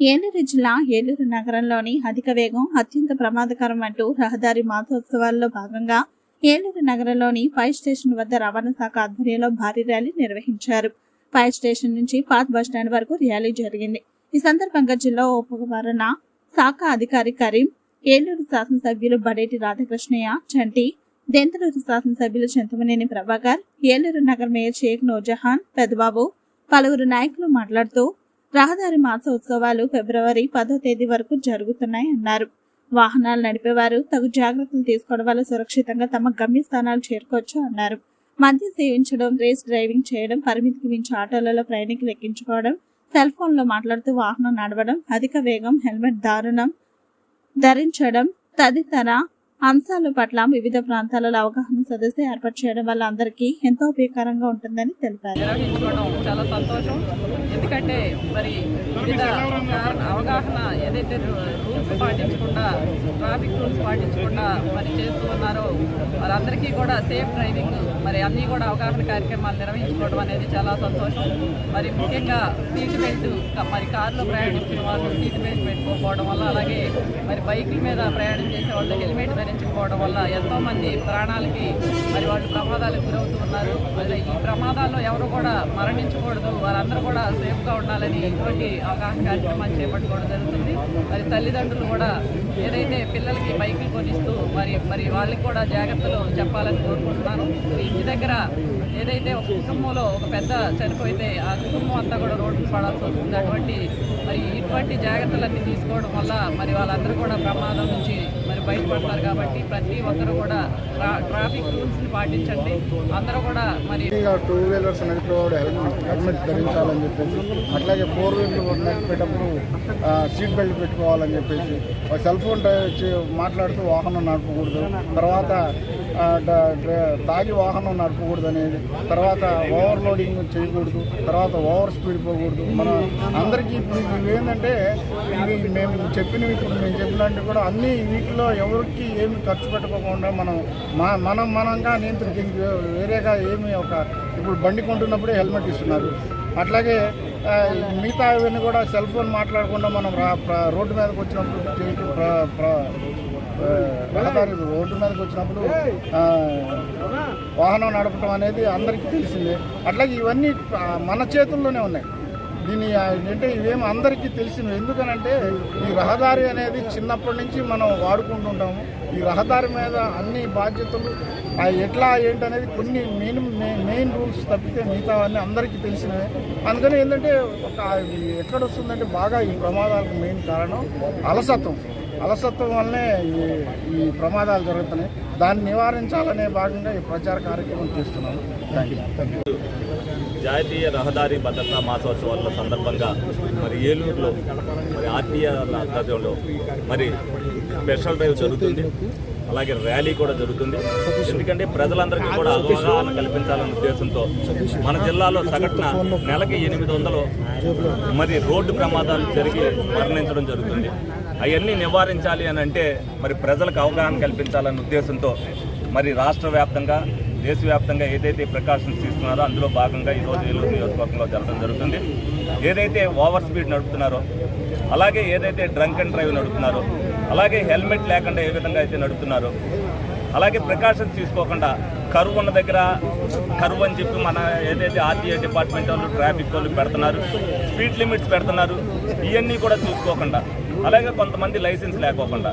ఏలూరు జిల్లా ఏలూరు నగరంలోని అధిక వేగం అత్యంత ప్రమాదకరం అంటూ రహదారి మాసోత్సవాల్లో భాగంగా ఏలూరు నగరంలోని ఫైర్ స్టేషన్ వద్ద రవాణా శాఖ ఆధ్వర్యంలో భారీ ర్యాలీ నిర్వహించారు. ఫైర్ స్టేషన్ నుంచి పాత్ బస్టాండ్ వరకు ర్యాలీ జరిగింది. ఈ సందర్భంగా జిల్లా ఉపవరణ శాఖ అధికారి కరీం ఏలూరు శాసనసభ్యులు బడేటి రాధాకృష్ణయ్య చంటి దెంతలూరు శాసనసభ్యులు చింతమనేని ప్రభాకర్ ఏలూరు నగర మేయర్ షేక్ నూర్జహాన్ పెద్దబాబు పలువురు నాయకులు మాట్లాడుతూ రహదారి మాసోత్సవాలు ఫిబ్రవరి పదో తేదీ వరకు జరుగుతున్నాయి అన్నారు. వాహనాలు నడిపేవారు తగు జాగ్రత్తలు తీసుకోవడం వల్ల సురక్షితంగా తమ గమ్యస్థానాలు చేరుకోవచ్చు అన్నారు. మద్యం సేవించడం రేస్ డ్రైవింగ్ చేయడం పరిమితికి మించి ఆటోలలో ప్రయాణికులు ఎక్కించుకోవడం సెల్ ఫోన్లో మాట్లాడుతూ వాహనం నడవడం అధిక వేగం హెల్మెట్ దారుణం ధరించడం తదితర అంశాల పట్ల వివిధ ప్రాంతాలలో అవగాహన సదస్సు ఏర్పాటు చేయడం వల్ల అందరికీ ఎంతో ఉపయోగకరంగా ఉంటుందని తెలిపారు. నిర్వహించుకోవడం చాలా సంతోషం. ఎందుకంటే మరి వివిధ అవగాహన ఏదైతే రూ- రూల్స్ పాటించకుండా ట్రాఫిక్ రూల్స్ పాటించకుండా మరి చేస్తూ ఉన్నారో వారందరికీ కూడా సేఫ్ డ్రైవింగ్ మరి అన్నీ కూడా అవగాహన కార్యక్రమాలు నిర్వహించుకోవడం అనేది చాలా సంతోషం. మరి ముఖ్యంగా సీట్ బెల్ట్ మరి కారులో ప్రయాణిస్తున్న వాళ్ళు సీట్ బెల్ట్ పెట్టుకోకపోవడం వల్ల అలాగే మరి బైకుల మీద ప్రయాణం చేసే వాళ్ళు హెల్మెట్ ధరించకపోవడం వల్ల ఎంతో మంది ప్రాణాలకి మరి వాళ్ళు ప్రమాదాలకు గురవుతూ ఉన్నారు. మరి ఈ ప్రమాదాల్లో ఎవరు కూడా మరణించకూడదు. వారందరూ కూడా సేఫ్గా ఉండాలని ఇటువంటి అవగాహన కార్యక్రమాలు చేపట్టుకోవడం జరుగుతుంది. మరి తల్లిదండ్రులు కూడా ఏదైతే పిల్లలకి బైకులు కొనిస్తూ మరి మరి వాళ్ళకి కూడా జాగ్రత్తలు చెప్పాలని కోరుకుంటున్నాను. ఇంటి దగ్గర ఏదైతే ఒక కుటుంబంలో ఒక పెద్ద చనిపోయితే ఆ కుటుంబం అంతా కూడా రోడ్డు పడాల్సి వస్తుంది. అటువంటి మరి ఇటువంటి జాగ్రత్తలన్నీ తీసుకోవడం వల్ల మరి వాళ్ళందరూ కూడా ప్రమాదం నుంచి మరి బయటపడతారు కాబట్టి కాబట్టి ప్రతి ఒక్కరు కూడా ట్రా- ట్రాఫిక్ రూల్స్ని పాటించండి. అందరూ కూడా మరి టూ వీలర్స్ నడిపేవాడు హెల్మెట్ ధరించాలని చెప్పేసి అట్లాగే ఫోర్ వీలర్ నడిపేటప్పుడు సీట్ బెల్ట్ పెట్టుకోవాలని చెప్పేసి సెల్ ఫోన్ మాట్లాడుతూ వాహనం నడపకూడదు. తర్వాత తాగి వాహనం నడపకూడదు తర్వాత ఓవర్లోడింగ్ చేయకూడదు. తర్వాత ఓవర్ స్పీడ్ పోకూడదు. మనం అందరికీ ఇప్పుడు ఇవి ఏంటంటే ఇవి మేము చెప్పినవి ఇప్పుడు మేము చెప్పినట్టు కూడా అన్ని వీటిలో ఎవరికి ఏమి ఖర్చు పెట్టుకోకుండా మనం మా మనం మనంగా నియంత్రించింది వేరేగా ఏమి ఒక ఇప్పుడు బండి కొంటున్నప్పుడే హెల్మెట్ ఇస్తున్నారు. అట్లాగే మిగతా ఇవన్నీ కూడా సెల్ ఫోన్ మాట్లాడకుండా మనం రోడ్డు మీదకి వచ్చినప్పుడు ప్ర- ప్ర- రహదారి రోడ్డు మీదకి వచ్చినప్పుడు వాహనం నడపడం అనేది అందరికీ తెలిసిందే. అట్లాగే ఇవన్నీ మన చేతుల్లోనే ఉన్నాయి. దీని ఆ, ఏంటంటే ఇవేమి అందరికీ తెలిసినవి. ఎందుకనంటే ఈ రహదారి అనేది చిన్నప్పటి నుంచి మనం వాడుకుంటుంటాము ఈ రహదారి మీద అన్ని బాధ్యతలు ఎట్లా ఏంటనేది కొన్ని మెయిన్ మెయిన్ రూల్స్ తప్పితే మిగతా అన్నీ అందరికీ తెలిసినవే. అందుకని ఏంటంటే ఒక ఎక్కడ వస్తుందంటే బాగా ఈ ప్రమాదాలకు మెయిన్ కారణం అలసత్వం. అలసత్వం వల్లనే ఈ ఈ ప్రమాదాలు జరుగుతున్నాయి. దాన్ని నివారించాలనే భాగంగా ఈ ప్రచార కార్యక్రమం చేస్తున్నాము. థ్యాంక్ యూ థ్యాంక్ యూ జాతీయ రహదారి భద్రతా మాసోత్సవాల సందర్భంగా మరి ఏలూరులో మరి ఆత్మీయ ఆధ్వర్యంలో మరి స్పెషల్ డ్రైవ్ జరుగుతుంది. అలాగే ర్యాలీ కూడా జరుగుతుంది. ఎందుకంటే ప్రజలందరికీ కూడా అవగాహన కల్పించాలనే ఉద్దేశంతో మన జిల్లాలో సగటున నెలకి ఎనిమిది వందలు మరి రోడ్డు ప్రమాదాలు జరిగి మరణించడం జరుగుతుంది. అవన్నీ నివారించాలి అని అంటే మరి ప్రజలకు అవగాహన కల్పించాలనే ఉద్దేశంతో మరి రాష్ట్ర వ్యాప్తంగా దేశవ్యాప్తంగా ఏదైతే ప్రికాషన్స్ తీసుకున్నారో అందులో భాగంగా ఈరోజు ఏలూరు నియోజకవర్గంలో జరగడం జరుగుతుంది. ఏదైతే ఓవర్ స్పీడ్ నడుపుతున్నారో అలాగే ఏదైతే డ్రంక్ అండ్ డ్రైవ్ నడుపుతున్నారో అలాగే హెల్మెట్ లేకుండా ఏ విధంగా అయితే నడుపుతున్నారో అలాగే ప్రికాషన్స్ తీసుకోకుండా కరువు ఉన్న దగ్గర కరువు అని చెప్పి మన ఏదైతే ఆర్టీఏ డిపార్ట్మెంట్ వాళ్ళు ట్రాఫిక్ వాళ్ళు పెడుతున్నారు స్పీడ్ లిమిట్స్ పెడుతున్నారు ఇవన్నీ కూడా చూసుకోకుండా అలాగే కొంతమంది లైసెన్స్ లేకోకుండా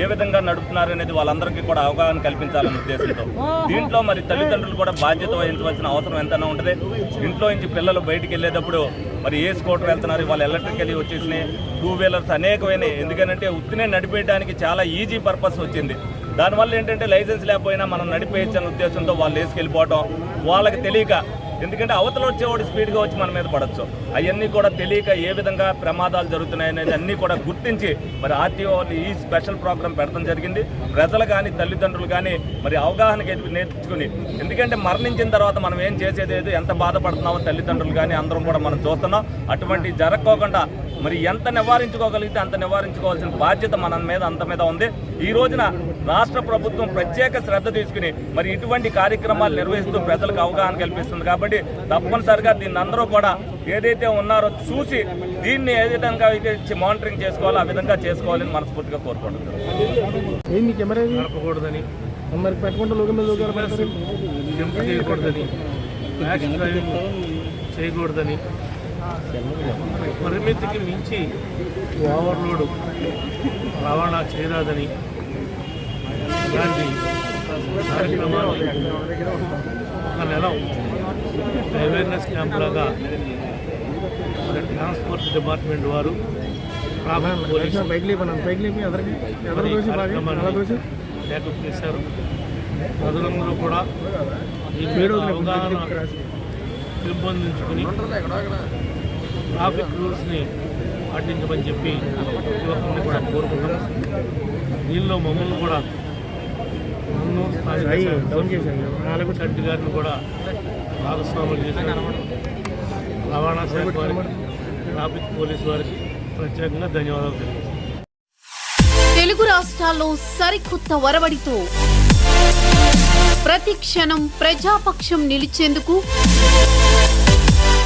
ఏ విధంగా నడుపుతున్నారు అనేది వాళ్ళందరికీ కూడా అవగాహన కల్పించాలనే ఉద్దేశంతో. దీంట్లో మరి తల్లిదండ్రులు కూడా బాధ్యత వహించవలసిన అవసరం ఎంతైనా ఉంటుంది. ఇంట్లో నుంచి పిల్లలు బయటికి వెళ్ళేటప్పుడు మరి ఏ స్కూటర్ వెళ్తున్నారు వాళ్ళు ఎలక్ట్రికల్ వచ్చేసినాయి టూ వీలర్స్ అనేకమైనవి ఎందుకంటే ఉత్తినే నడిపేయడానికి చాలా ఈజీ పర్పస్ వచ్చింది. దానివల్ల ఏంటంటే లైసెన్స్ లేకపోయినా మనం నడిపేయచ్చు అనే ఉద్దేశంతో వాళ్ళు వేసుకెళ్ళిపోవటం వాళ్ళకి తెలియక ఎందుకంటే అవతల వచ్చేవాడు స్పీడ్గా వచ్చి మన మీద పడచ్చు. అవన్నీ కూడా తెలియక ఏ విధంగా ప్రమాదాలు జరుగుతున్నాయి అనేది అన్నీ కూడా గుర్తించి మరి ఆర్టీఓ ఈ స్పెషల్ ప్రోగ్రామ్ పెడతాం జరిగింది. ప్రజలు కానీ తల్లిదండ్రులు కానీ మరి అవగాహన నేర్చుకుని ఎందుకంటే మరణించిన తర్వాత మనం ఏం చేసేది ఎంత బాధపడుతున్నామో తల్లిదండ్రులు కానీ అందరం కూడా మనం చూస్తున్నాం. అటువంటి జరగకోకుండా మరి ఎంత నివారించుకోగలిగితే అంత నివారించుకోవాల్సిన బాధ్యత మన మీద అంత మీద ఉంది. ఈ రోజున రాష్ట్ర ప్రభుత్వం ప్రత్యేక శ్రద్ధ తీసుకుని మరి ఇటువంటి కార్యక్రమాలు నిర్వహిస్తూ ప్రజలకు అవగాహన కల్పిస్తుంది కాబట్టి తప్పనిసరిగా దీన్ని అందరూ కూడా ఏదైతే ఉన్నారో చూసి దీన్ని ఏ విధంగా అయితే మానిటరింగ్ చేసుకోవాలో ఆ విధంగా చేసుకోవాలని మనస్ఫూర్తిగా కోరుకుంటున్నాను. మరి పెట్టుకుంటే లోకం మీద చేయకూడదని. చేయకూడదని. పరిమితికి మించి ఓవర్లోడ్ రవాణా చేయరాదని ఇలాంటి కార్యక్రమాలు ఒక నెల అవేర్నెస్ క్యాంప్ లాగా మరి ట్రాన్స్పోర్ట్ డిపార్ట్మెంట్ వారు టేకప్ చేశారు. ప్రజలందరూ కూడా ఈ అవగాహన పెంపొందించుకుని ట్రాఫిక్ రూల్స్ని పాటించమని చెప్పి ఒక్కరిని కూడా కోరుకుంటున్నాం. దీనిలో మమ్మల్ని కూడా నన్ను చంటి గారిని కూడా భాగస్వాములు చేశారు. రవాణా శాఖ వారికి ట్రాఫిక్ పోలీస్ వారికి ప్రత్యేకంగా ధన్యవాదాలు తెలియజేస్తున్నాను తెలుగు రాష్ట్రాల్లో సరికొత్త వరవడితో ప్రతి క్షణం ప్రజాపక్షం నిలిచేందుకు